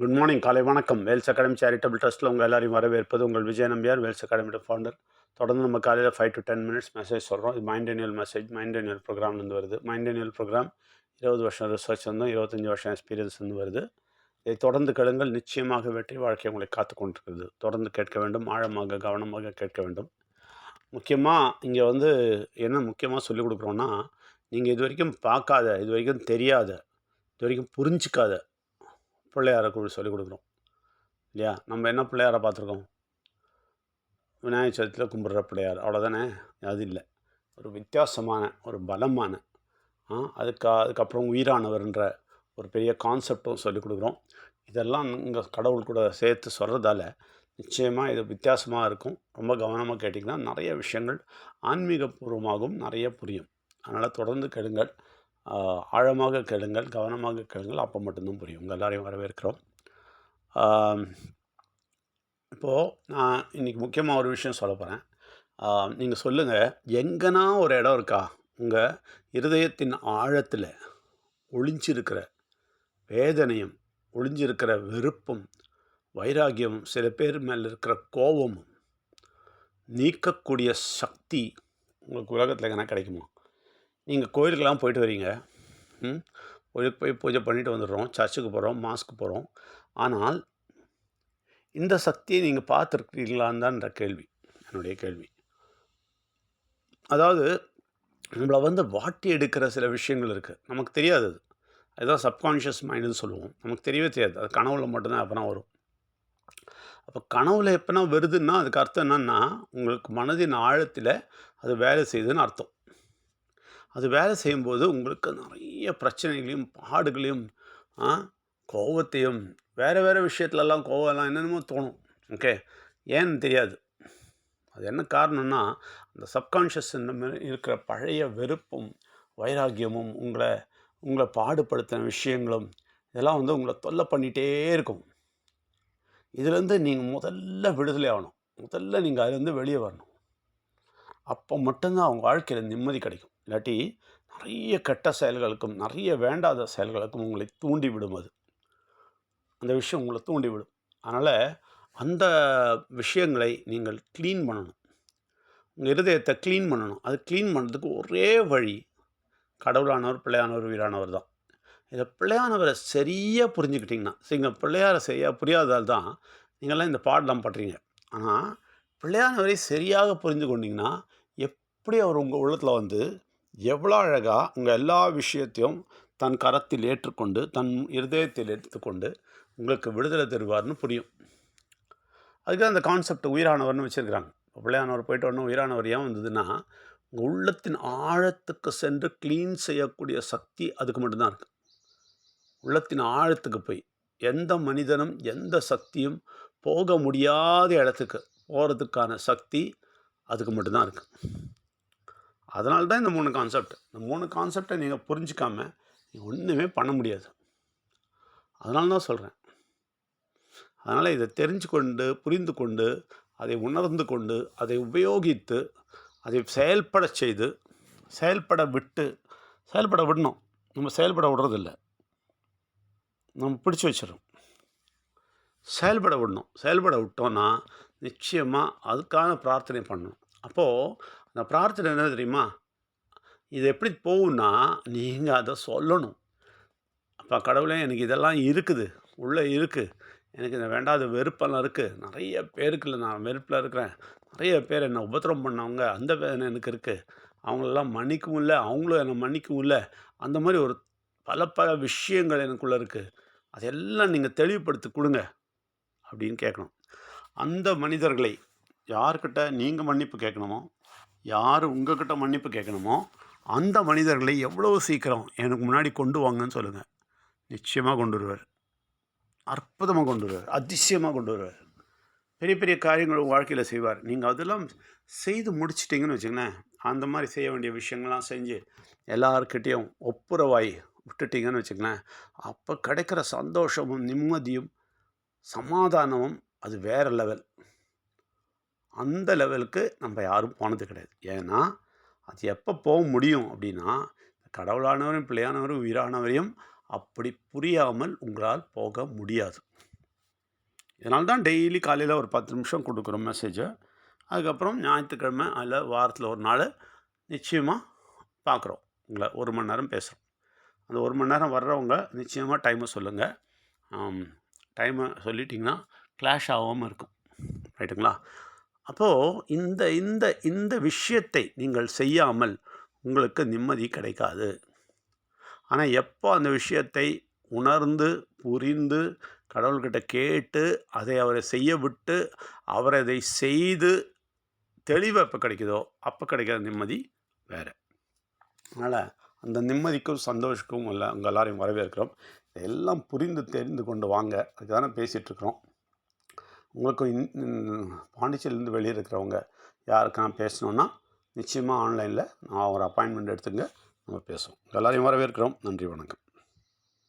Good morning காலை வணக்கம். Wales academy charitable ட்ரஸ்ட்டில் உங்கள் எல்லாரையும் வரவேற்பது உங்கள் விஜய் நம்பியார் வேல்ஸ் அகாடமியோட ஃபவுண்டர் தொடர்ந்து நம்ம காலையில் five to ten minutes message சொல்கிறோம் இது mind anneal message mind anneal ப்ரோக்ராம்லேருந்து வருது. மைண்ட் அனியல் ப்ரோக்ராம் இருபது வருஷம் ரிசர்ச் வந்து இருபத்தஞ்சி வருஷம் எக்ஸ்பீரியன்ஸ் வந்து வருது. இதை தொடர்ந்து கேளுங்கள். நிச்சயமாக வெற்றி வாழ்க்கை உங்களை காத்து கொண்டிருக்கிறது. தொடர்ந்து கேட்க வேண்டும். ஆழமாக கவனமாக கேட்க வேண்டும். முக்கியமாக இங்கே வந்து என்ன முக்கியமாக சொல்லிக் கொடுக்குறோன்னா நீங்கள் இது வரைக்கும் பார்க்காத இது வரைக்கும் தெரியாத இது வரைக்கும் புரிஞ்சிக்காத பிள்ளையாரை கூட சொல்லிக் கொடுக்குறோம் இல்லையா? நம்ம என்ன பிள்ளையாரை பார்த்துருக்கோம்? விநாயகர் சதுர்த்தியில் கும்பிட்ற பிள்ளையார். அவ்வளோதானே அது இல்லை. ஒரு வித்தியாசமான ஒரு பலமான ஆ, அதுக்கு அதுக்கப்புறம் உயிரானவர்ன்ற ஒரு பெரிய கான்செப்டும் சொல்லிக் கொடுக்குறோம். இதெல்லாம் இங்கே கடவுள் கூட சேர்த்து சொல்கிறதால நிச்சயமாக இது வித்தியாசமாக இருக்கும். ரொம்ப கவனமாக கேட்டிங்கன்னா நிறைய விஷயங்கள் ஆன்மீகபூர்வமாகவும் நிறைய புரியும். அதனால் தொடர்ந்து கெடுங்கள் ஆழமாக கேளுங்கள் கவனமாக கேளுங்கள். அப்போ மட்டும்தான் புரியும். உங்கள் எல்லாரையும் வரவேற்கிறோம். இப்போது நான் இன்றைக்கி முக்கியமாக ஒரு விஷயம் சொல்ல போகிறேன் நீங்கள் சொல்லுங்கள் எங்கன்னா ஒரு இடம் இருக்கா? உங்கள் இருதயத்தின் ஆழத்தில் ஒளிஞ்சிருக்கிற வேதனையும் ஒளிஞ்சிருக்கிற வெறுப்பும் வைராகியமும் சில பேர் மேலே இருக்கிற கோபமும் நீக்கக்கூடிய சக்தி உங்களுக்கு உலகத்தில் எங்கன்னா கிடைக்குமா? நீங்கள் கோயிலுக்கெல்லாம் போயிட்டு வரீங்க. ம்? கோயிலுக்கு போய் பூஜை பண்ணிட்டு வந்துடுறோம். சர்ச்சுக்கு போகிறோம் மாஸ்க்கு போகிறோம் ஆனால் இந்த சக்தியை நீங்கள் பார்த்துருக்கீங்களான்னு கேள்வி. என்னுடைய கேள்வி. அதாவது நம்மளை வந்து வாட்டி எடுக்கிற சில விஷயங்கள் இருக்குது நமக்கு தெரியாது அது. அதுதான் சப்கான்ஷியஸ் மைண்டுன்னு சொல்லுவோம். நமக்கு தெரியவே தெரியாது. அது கனவுல மட்டும்தான் அப்புறம் வரும். அப்போ கனவுல எப்போனா வருதுன்னா அதுக்கு அர்த்தம் என்னென்னா உங்களுக்கு மனதின் ஆழத்தில் அது வேலை செய்யுதுன்னு அர்த்தம். அது வேலை செய்யும்போது உங்களுக்கு நிறைய பிரச்சனைகளையும் பாடுகளையும் கோபத்தையும் கோவத்தையும் வேறு வேறு விஷயத்துலலாம் கோவம்லாம் என்னென்னமோ தோணும். ஓகே? ஏன்னு தெரியாது. அது என்ன காரணம்னா அந்த சப்கான்ஷியஸ் இருக்கிற பழைய வெறுப்பும் வைராக்கியமும் உங்களை உங்களை பாடுபடுத்தின விஷயங்களும் இதெல்லாம் வந்து உங்களை தொல்லை பண்ணிகிட்டே இருக்கும். இதுலேருந்து நீங்கள் முதல்ல விடுதலை ஆகணும். முதல்ல நீங்கள் அதுலேருந்து வெளியே வரணும். அப்போ மட்டும்தான் அவங்க வாழ்க்கையில் நிம்மதி கிடைக்கும். இல்லாட்டி நிறைய கெட்ட செயல்களுக்கும் நிறைய வேண்டாத செயல்களுக்கும் உங்களை தூண்டி விடும் அது. அந்த விஷயம் உங்களை தூண்டி விடும். அதனால் அந்த விஷயங்களை நீங்கள் க்ளீன் பண்ணணும். உங்கள் இருதயத்தை க்ளீன் பண்ணணும். அது க்ளீன் பண்ணுறதுக்கு ஒரே வழி கடவுளானவர் பிள்ளையானவர் வீரானவர் தான். இதை பிள்ளையானவரை சரியாக புரிஞ்சுக்கிட்டிங்கன்னா சரிங்க பிள்ளையாரை சரியாக புரியாததால் தான் நீங்கள்லாம் இந்த பாடலாம் பண்ணுறீங்க ஆனால் பிள்ளையானவரை சரியாக புரிந்து கொண்டிங்கன்னா எப்படி அவர் உங்கள் உள்ளத்தில் வந்து எவ்வளோ அழகாக உங்கள் எல்லா விஷயத்தையும் தன் கரத்தில் ஏற்றுக்கொண்டு தன் இருதயத்தில் எடுத்துக்கொண்டு உங்களுக்கு விடுதலை தருவார்னு புரியும். அதுக்கு அந்த கான்செப்ட் உயிரானவர்னு வச்சுருக்கிறாங்க. பிள்ளையானவர் போயிட்டு ஒன்று உயிரானவர் ஏன் வந்ததுன்னா உங்கள் உள்ளத்தின் ஆழத்துக்கு சென்று க்ளீன் செய்யக்கூடிய சக்தி அதுக்கு மட்டும்தான் இருக்குது உள்ளத்தின் ஆழத்துக்கு போய் எந்த மனிதனும் எந்த சக்தியும் போக முடியாத இடத்துக்கு போகிறதுக்கான சக்தி அதுக்கு மட்டும்தான் இருக்குது அதனால தான் இந்த மூணு கான்செப்ட் இந்த மூணு கான்செப்டை நீங்கள் புரிஞ்சிக்காமல் நீங்கள் ஒன்றுமே பண்ண முடியாது. அதனால தான் சொல்கிறேன் அதனால் இதை தெரிஞ்சு கொண்டு புரிந்து கொண்டு அதை உணர்ந்து கொண்டு அதை உபயோகித்து அதை செயல்பட செய்து செயல்பட விட்டு செயல்பட விடணும். நம்ம செயல்பட விடுறதில்ல. நம்ம பிடிச்சி வச்சிடணும் செயல்பட விடணும். செயல்பட விட்டோன்னா நிச்சயமாக அதுக்கான பிரார்த்தனை பண்ணணும். அப்போது இந்த பிரார்த்தனை என்ன தெரியுமா? இது எப்படி போகும்னா நீங்கள் அதை சொல்லணும். அப்போ கடவுளே எனக்கு இதெல்லாம் இருக்குது. உள்ளே இருக்குது எனக்கு இந்த வேண்டாத வெறுப்பெல்லாம் இருக்குது நிறைய பேருக்குள்ள நான் வெறுப்பில் இருக்கிறேன். நிறைய பேர் என்னை உபத்திரம் பண்ணவங்க. அந்த வேதனை எனக்கு இருக்குது அவங்களெல்லாம் மன்னிக்கவும் இல்லை. அவங்களும் என்னை மன்னிக்கவும் இல்லை. அந்த மாதிரி ஒரு பல பல விஷயங்கள் எனக்குள்ளே இருக்குது அதெல்லாம் நீங்கள் தெளிவுபடுத்தி கொடுங்க அப்படின்னு கேட்கணும். அந்த மனிதர்களை யார்கிட்ட நீங்கள் மன்னிப்பு கேட்கணுமோ யார் உங்ககிட்ட மன்னிப்பு கேட்கணுமோ அந்த மனிதர்களை எவ்வளோ சீக்கிரம் எனக்கு முன்னாடி கொண்டு வாங்கன்னு சொல்லுங்கள் நிச்சயமாக கொண்டு வருவார். அற்புதமாக கொண்டு வருவார். அதிசயமாக கொண்டு வருவார். பெரிய பெரிய காரியங்கள் உங்கள் வாழ்க்கையில் செய்வார். நீங்கள் அதெல்லாம் செய்து முடிச்சிட்டிங்கன்னு வச்சுக்கோங்களேன் அந்த மாதிரி செய்ய வேண்டிய விஷயங்கள்லாம் செஞ்சு எல்லார்கிட்டேயும் ஒப்புரவாய் விட்டுட்டீங்கன்னு வச்சுக்கோங்களேன் அப்போ கிடைக்கிற சந்தோஷமும் நிம்மதியும் சமாதானமும் அது வேறு லெவல் அந்த லெவலுக்கு நம்ம யாரும் போனது கிடையாது. ஏன்னா அது எப்போ போக முடியும் அப்படின்னா கடவுளானவரும் பிள்ளையானவரும் உயிரானவரையும் அப்படி புரியாமல் உங்களால் போக முடியாது. இதனால் தான் டெய்லி காலையில் ஒரு பத்து நிமிஷம் கொடுக்குறோம் மெசேஜை அதுக்கப்புறம் ஞாயிற்றுக்கிழமை அதில் வாரத்தில் ஒரு நாள் நிச்சயமாக பார்க்குறோம். உங்களை ஒரு மணி நேரம் பேசுகிறோம் அந்த ஒரு மணி நேரம் வர்றவங்க நிச்சயமாக டைமை சொல்லுங்கள் டைமை சொல்லிட்டிங்கன்னா கிளாஷ் ஆகாமல் இருக்கும். ரைட்டுங்களா அப்போது இந்த இந்த இந்த விஷயத்தை நீங்கள் செய்யாமல் உங்களுக்கு நிம்மதி கிடைக்காது. ஆனால் எப்போ அந்த விஷயத்தை உணர்ந்து புரிந்து கடவுள்கிட்ட கேட்டு அதை அவரை செய்ய விட்டு அவர் அதை செய்து தெளிவு எப்போ கிடைக்குதோ அப்போ கிடைக்கிற நிம்மதி வேறு. அதனால் அந்த நிம்மதிக்கும் சந்தோஷக்கும் இல்லை உங்கள் எல்லாரையும் வரவேற்கிறோம். எல்லாம் புரிந்து தெரிந்து கொண்டு வாங்க. அதுக்கு தானே பேசிகிட்ருக்குறோம் உங்களுக்கு இன் பாண்டிச்சேரியிலேருந்து வெளியே இருக்கிறவங்க யாருக்கான பேசணுன்னா நிச்சயமாக ஆன்லைனில் நான் ஒரு அப்பாயின்மெண்ட் எடுத்துங்க நம்ம பேசுவோம். எல்லாரையும் வரவேற்கிறோம். நன்றி வணக்கம்.